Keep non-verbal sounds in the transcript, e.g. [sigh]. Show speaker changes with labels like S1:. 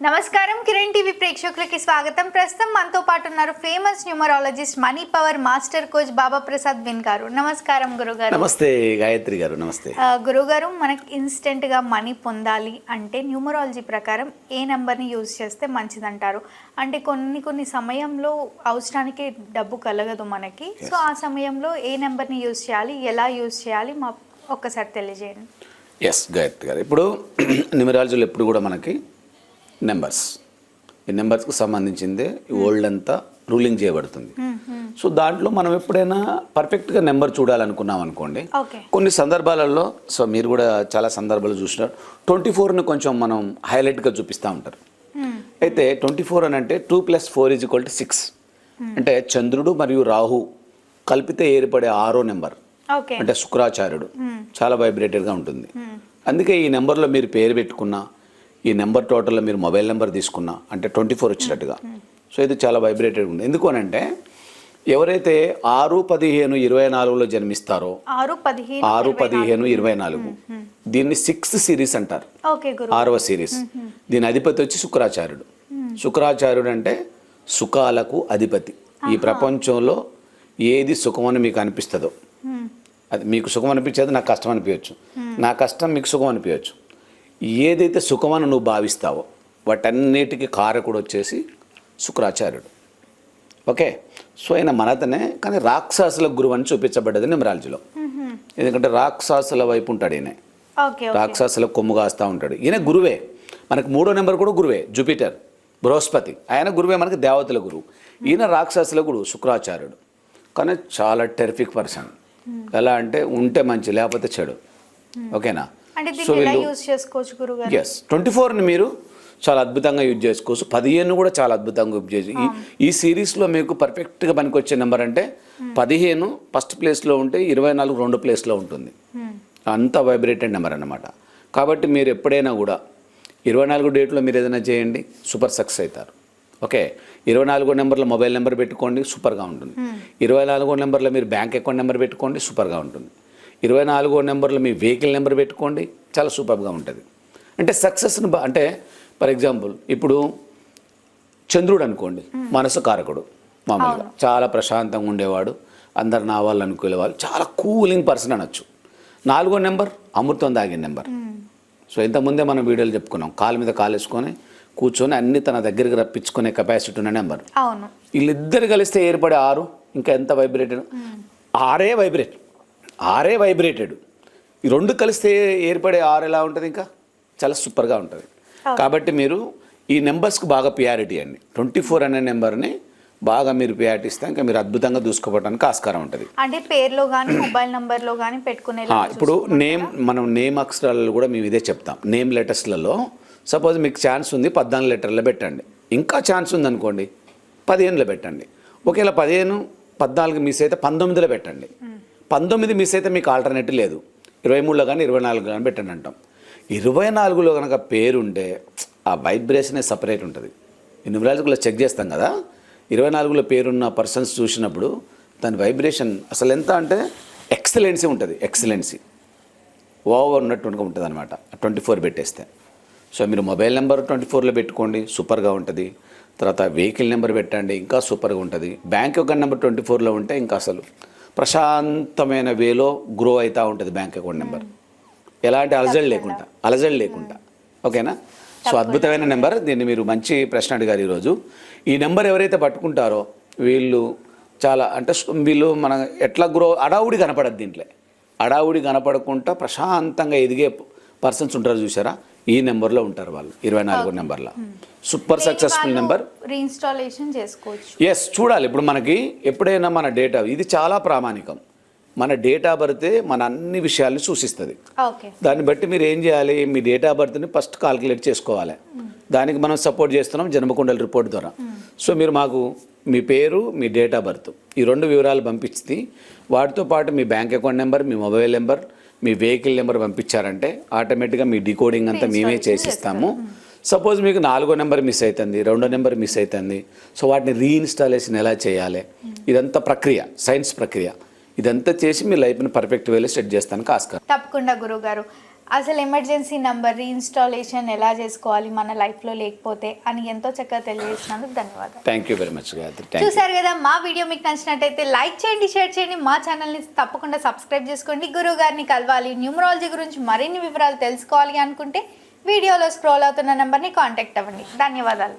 S1: నమస్కారం కిరణ్ టీవీ ప్రేక్షకులకి స్వాగతం. ప్రస్తుతం మనతో పాటు ఉన్నారు famous numerologist money power master coach Baba Prasad Bin గారు. నమస్కారం గురుగారు.
S2: నమస్తే గాయత్రి గారు నమస్తే.
S1: గురుగారు మనకి ఇన్స్టెంట్గా మనీ పొందాలి అంటే న్యూమరాలజీ ప్రకారం ఏ నెంబర్ని యూజ్ చేస్తే మంచిదంటారు. అంటే కొన్ని కొన్ని సమయంలో అవసరానికి డబ్బు కలగదు మనకి. సో ఆ సమయంలో ఏ నెంబర్ని యూజ్ చేయాలి ఎలా యూజ్ చేయాలి మా ఒక్కసారి తెలియజేయండి.
S2: ఎస్ గాయత్రి గారు. ఇప్పుడు [clears throat] న్యూమరాలజీలో ఎప్పుడు కూడా మనకి నెంబర్స్. ఈ నెంబర్స్కి సంబంధించిందే ఈ వరల్డ్ అంతా రూలింగ్ చేయబడుతుంది. సో దాంట్లో మనం ఎప్పుడైనా పర్ఫెక్ట్గా నెంబర్ చూడాలనుకున్నాం అనుకోండి కొన్ని సందర్భాలలో సో మీరు కూడా చాలా సందర్భాలు చూసినారు ట్వంటీ ఫోర్ని కొంచెం మనం హైలైట్గా చూపిస్తూ ఉంటారు. అయితే ట్వంటీ ఫోర్ అని అంటే two plus four is equal to six. అంటే చంద్రుడు మరియు రాహు కలిపితే ఏర్పడే ఆరో నెంబర్. అంటే శుక్రాచార్యుడు. చాలా వైబ్రేటెడ్గా ఉంటుంది. అందుకే ఈ నెంబర్లో మీరు పేరు పెట్టుకున్నా ఈ నెంబర్ టోటల్లో మీరు మొబైల్ నెంబర్ తీసుకున్నా అంటే ట్వంటీ ఫోర్ వచ్చినట్టుగా. సో ఇది చాలా వైబ్రేటెడ్ ఉంది. ఎందుకు అని అంటే ఎవరైతే ఆరు పదిహేను ఇరవై నాలుగులో జన్మిస్తారో
S1: ఆరు పదిహేను
S2: ఆరు పదిహేను ఇరవై నాలుగు. దీన్ని సిక్స్త్ సిరీస్ అంటారు. ఆరవ సిరీస్. దీని అధిపతి వచ్చి శుక్రాచార్యుడు. శుక్రాచార్యుడు అంటే సుఖాలకు అధిపతి. ఈ ప్రపంచంలో ఏది సుఖమని మీకు అనిపిస్తుందో. అది మీకు సుఖం అనిపించేది నాకు కష్టం అనిపించవచ్చు నా కష్టం మీకు సుఖం అనిపించవచ్చు ఏదైతే సుఖమని నువ్వు భావిస్తావో వాటన్నిటికీ కారకుడు వచ్చేసి శుక్రాచార్యుడు. ఓకే? సో ఆయన మనతనే కానీ రాక్షసుల గురువు అని చూపించబడ్డది న్యూమరాలజీలో ఎందుకంటే రాక్షసుల వైపు ఉంటాడు ఈయన. రాక్షసుల కొమ్ము కాస్తూ ఉంటాడు. ఈయన గురువే. మనకు మూడో నెంబర్ కూడా గురువే జూపిటర్ బృహస్పతి. ఆయన గురువే మనకి దేవతల గురువు. ఈయన రాక్షసుల గురువు శుక్రాచార్యుడు. కానీ చాలా టెరిఫిక్ పర్సన్ ఎలా అంటే ఉంటే మంచి లేకపోతే చెడు. ఓకేనా? సో ఎస్ ట్వంటీ ఫోర్ని మీరు చాలా అద్భుతంగా యూజ్ చేసుకోవచ్చు. పదిహేను కూడా చాలా అద్భుతంగా యూజ్ చేసి ఈ సిరీస్లో మీకు పర్ఫెక్ట్గా పనికొచ్చే నెంబర్ అంటే పదిహేను ఫస్ట్ ప్లేస్లో ఉంటే ఇరవై నాలుగు రెండు ప్లేస్లో ఉంటుంది. అంత వైబ్రేటెడ్ నెంబర్ అన్నమాట. కాబట్టి మీరు ఎప్పుడైనా కూడా ఇరవై నాలుగు డేట్లో మీరు ఏదైనా చేయండి సూపర్ సక్సెస్ అవుతారు. ఓకే ఇరవై నాలుగో నెంబర్లో మొబైల్ నెంబర్ పెట్టుకోండి సూపర్గా ఉంటుంది. ఇరవై నాలుగో నెంబర్లో మీరు బ్యాంక్ అకౌంట్ నెంబర్ పెట్టుకోండి సూపర్గా ఉంటుంది. ఇరవై నాలుగో నెంబర్లో మీ వెహికల్ నెంబర్ పెట్టుకోండి. చాలా సూపర్గా ఉంటుంది. అంటే సక్సెస్ని బా- అంటే ఫర్ ఎగ్జాంపుల్ ఇప్పుడు చంద్రుడు అనుకోండి మనసు కారకుడు మామూలుగా. చాలా ప్రశాంతంగా ఉండేవాడు అందరు నా వాళ్ళు అనుకునేవాళ్ళు చాలా కూలింగ్ పర్సన్ అనొచ్చు. నాలుగో నెంబర్ అమృతం తాగిన నెంబర్. సో ఇంతకుముందే మనం వీడియోలు చెప్పుకున్నాం కాలు మీద కాలు వేసుకొని కూర్చొని అన్ని తన దగ్గరికి రప్పించుకునే కెపాసిటీ ఉన్న నెంబర్. వీళ్ళిద్దరు కలిస్తే ఏర్పడే ఆరు ఇంకా ఎంత వైబ్రేటెడ్ ఆరే వైబ్రేట్ ఆరే వైబ్రేటెడ్ ఈ రెండు కలిస్తే ఏర్పడే ఆరు ఎలా ఉంటుంది ఇంకా? చాలా సూపర్గా ఉంటుంది. కాబట్టి మీరు ఈ నెంబర్స్కి బాగా పియారిటీ అండి. ట్వంటీ ఫోర్ అనే నెంబర్ని బాగా మీరు పియారిటీ ఇస్తే ఇంకా మీరు అద్భుతంగా దూసుకోవడానికి ఆస్కారం ఉంటుంది.
S1: అంటే పేరులో కానీ మొబైల్ నంబర్లో కానీ పెట్టుకునే
S2: ఇప్పుడు నేమ్ మనం నేమ్ అక్షరాలలో కూడా మేము ఇదే చెప్తాం. నేమ్ లెటర్స్లలో సపోజ్ మీకు ఛాన్స్ ఉంది పద్నాలుగు లెటర్లో పెట్టండి. ఇంకా ఛాన్స్ ఉంది అనుకోండి పదిహేనులో పెట్టండి. ఒకవేళ పదిహేను పద్నాలుగు మిస్ అయితే పంతొమ్మిదిలో పెట్టండి. పంతొమ్మిది మిస్ అయితే మీకు ఆల్టర్నేటివ్ లేదు. ఇరవై మూడులో కానీ ఇరవై నాలుగు కానీ పెట్టండి అంటాం. ఇరవై నాలుగులో కనుక పేరుంటే ఆ వైబ్రేషనే సపరేట్ ఉంటుంది. న్యూమరాలజీలో చెక్ చేస్తాం కదా. ఇరవై నాలుగులో పేరున్న పర్సన్స్ చూసినప్పుడు దాని వైబ్రేషన్ అసలు ఎంత అంటే ఎక్సలెన్సీ ఉంటుంది ఎక్సలెన్సీ ఓవర్ ఉన్నట్టు ఉంటుంది అనమాట ట్వంటీ ఫోర్ పెట్టేస్తే. సో మీరు మొబైల్ నెంబర్ ట్వంటీ ఫోర్లో పెట్టుకోండి సూపర్గా ఉంటుంది. తర్వాత వెహికల్ నెంబర్ పెట్టండి ఇంకా సూపర్గా ఉంటుంది. బ్యాంక్ అకౌంట్ నెంబర్ ట్వంటీ ఫోర్లో ఉంటే ఇంకా అసలు ప్రశాంతమైన వేలో గ్రో అవుతూ ఉంటుంది బ్యాంక్ అకౌంట్ నెంబర్ ఎలాంటి అలజడి లేకుండా అలజడి లేకుండా. ఓకేనా? సో అద్భుతమైన నెంబర్ దీన్ని మీరు మంచి ప్రశ్న అడిగారు ఈరోజు. ఈ నెంబర్ ఎవరైతే పట్టుకుంటారో వీళ్ళు చాలా అంటే వీళ్ళు మన ఎట్లా గ్రో అడావుడి కనపడదు దీంట్లో. అడావుడి కనపడకుండా ప్రశాంతంగా ఎదిగే పర్సన్స్ ఉంటారు చూసారా ఈ నెంబర్లో ఉంటారు వాళ్ళు ఇరవై నాలుగో నెంబర్లో. సూపర్ సక్సెస్ఫుల్ నెంబర్
S1: రీఇన్స్టాలేషన్ చేసుకోవచ్చు?
S2: ఎస్ చూడాలి. ఇప్పుడు మనకి ఎప్పుడైనా మన డేటా ఇది చాలా ప్రామాణికం. మన డేటా బర్తే మన అన్ని విషయాల్ని సూచిస్తుంది. దాన్ని బట్టి మీరు ఏం చేయాలి? మీ డేట్ ఆఫ్ బర్త్ని ఫస్ట్ కాల్కులేట్ చేసుకోవాలి. దానికి మనం సపోర్ట్ చేస్తున్నాం జన్మకుండల రిపోర్ట్ ద్వారా. సో మీరు మాకు మీ పేరు మీ డేట్ ఆఫ్ బర్త్ ఈ రెండు వివరాలు పంపించి వాటితో పాటు మీ బ్యాంక్ అకౌంట్ నెంబర్ మీ మొబైల్ నెంబర్ మీ వెహికల్ నెంబర్ పంపించారంటే ఆటోమేటిక్గా మీ డికోడింగ్ అంతా మేమే చేసిస్తాము. సపోజ్ మీకు నాలుగో నెంబర్ మిస్ అవుతుంది రెండో నెంబర్ మిస్ అవుతుంది సో వాటిని రీఇన్స్టాలేషన్ ఎలా చేయాలి? ఇదంతా ప్రక్రియ సైన్స్ ప్రక్రియ. ఇదంతా చేసి మీ లైఫ్ని పర్ఫెక్ట్ వేలో సెట్ చేస్తానికి ఆస్కారం.
S1: తప్పకుండా గురుగారు అసలు ఎమర్జెన్సీ నంబర్ రీఇన్స్టాలేషన్ ఎలా చేసుకోవాలి మన లైఫ్లో లేకపోతే అని ఎంతో చక్కగా తెలియజేసినందుకు ధన్యవాదాలు.
S2: థ్యాంక్ యూ వెరీ మచ్
S1: చూసారు కదా మా వీడియో మీకు నచ్చినట్టయితే లైక్ చేయండి షేర్ చేయండి. మా ఛానల్ని తప్పకుండా సబ్స్క్రైబ్ చేసుకోండి. గురువు గారిని కలవాలి న్యూమరాలజీ గురించి మరిన్ని వివరాలు తెలుసుకోవాలి అనుకుంటే వీడియోలో స్క్రోల్ అవుతున్న నెంబర్ని కాంటాక్ట్ అవ్వండి. ధన్యవాదాలు.